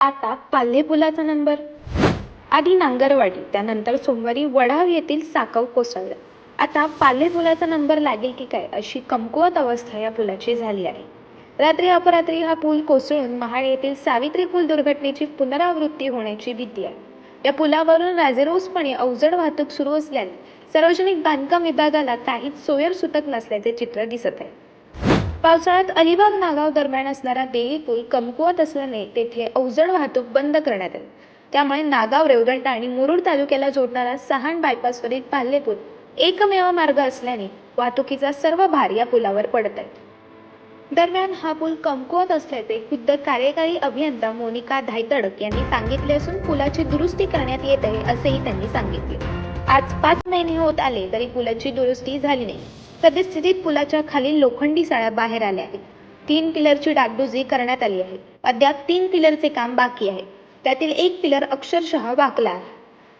आता पाल्हे पुलाचा नंबर. आधी नांगरवाडी त्यानंतर सोमवारी वडाव येथील साकव कोसळलं. आता पाल्हे पुलाचा नंबर लागेल की काय अशी कमकुवत अवस्था या पुलाची झाली आहे. रात्री अपरात्री हा पूल कोसळून महाड येथील सावित्री पूल दुर्घटनेची पुनरावृत्ती होण्याची भीती आहे. या पुलावरून राजेरोसपणे अवजड वाहतूक सुरू असल्याने सार्वजनिक बांधकाम विभागाला काहीच सोयर सुतक नसल्याचे चित्र दिसत आहे. पावसाळ्यात अलिबाग नागाव दरम्यान असणारा देवी पूल कमकुवत असल्याने तेथे अवजड वाहतूक बंद करण्यात आली. त्यामुळे नागाव रेवदंडा आणि मुरुड तालुक्याला जोडणारा सहाण बायपासवरील पाल्ले पूल एकमेव मार्ग असल्याने वाहतुकीचा सर्व भार या पुलावर पडत आहे. दरम्यान हा पूल कमकुवत असल्याचे खुद्द कार्यकारी अभियंता मोनिका धायतडक यांनी सांगितले असून पुलाची दुरुस्ती करण्यात येत आहे असेही त्यांनी सांगितले. आज पाच महिने होत आले तरी पुलाची दुरुस्ती झाली नाही. सद्यस्थितीत पुलाच्या खालील लोखंडी साळ्या बाहेर आल्या आहेत. तीन पिलरची डागडुजी करण्यात आली आहे. अद्याप तीन पिलरचे काम बाकी आहे. त्यातील एक पिलर अक्षरशः वाकला आहे.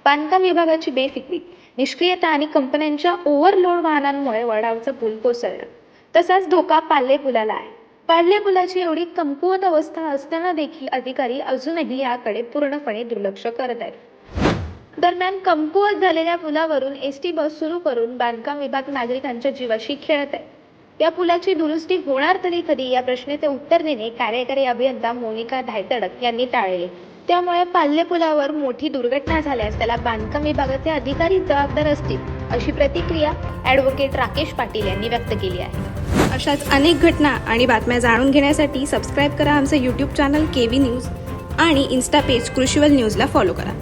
बांधकाम विभागाची बेफिक्री निष्क्रियता आणि कंपन्यांच्या ओव्हरलोड वाहनांमुळे वडावचा पूल कोसळला. तसाच धोका पाल्ले पुलाला आहे. पाल्ले पुलाची एवढी कमकुवत अवस्था असताना देखील अधिकारी अजूनही याकडे पूर्णपणे दुर्लक्ष करत आहेत. दरम्यान कमकुवत झालेल्या पुलावरून एस टी बस सुरू करून बांधकाम विभाग नागरिकांच्या जीवाशी खेळत आहे. या पुलाची दुरुस्ती होणार तरी कधी या प्रश्नाचे उत्तर देणे कार्यकारी अभियंता मोनिका धायतडक यांनी टाळले. त्यामुळे पाल्ले पुलावर मोठी दुर्घटना झाल्यास त्याला बांधकाम विभागाचे अधिकारी जबाबदार असतील अशी प्रतिक्रिया ॲडव्होकेट राकेश पाटील यांनी व्यक्त केली आहे. अशाच अनेक घटना आणि बातम्या जाणून घेण्यासाठी सबस्क्राईब करा आमचं YouTube channel K V news आणि इन्स्टा पेज कृषीवल न्यूजला फॉलो करा.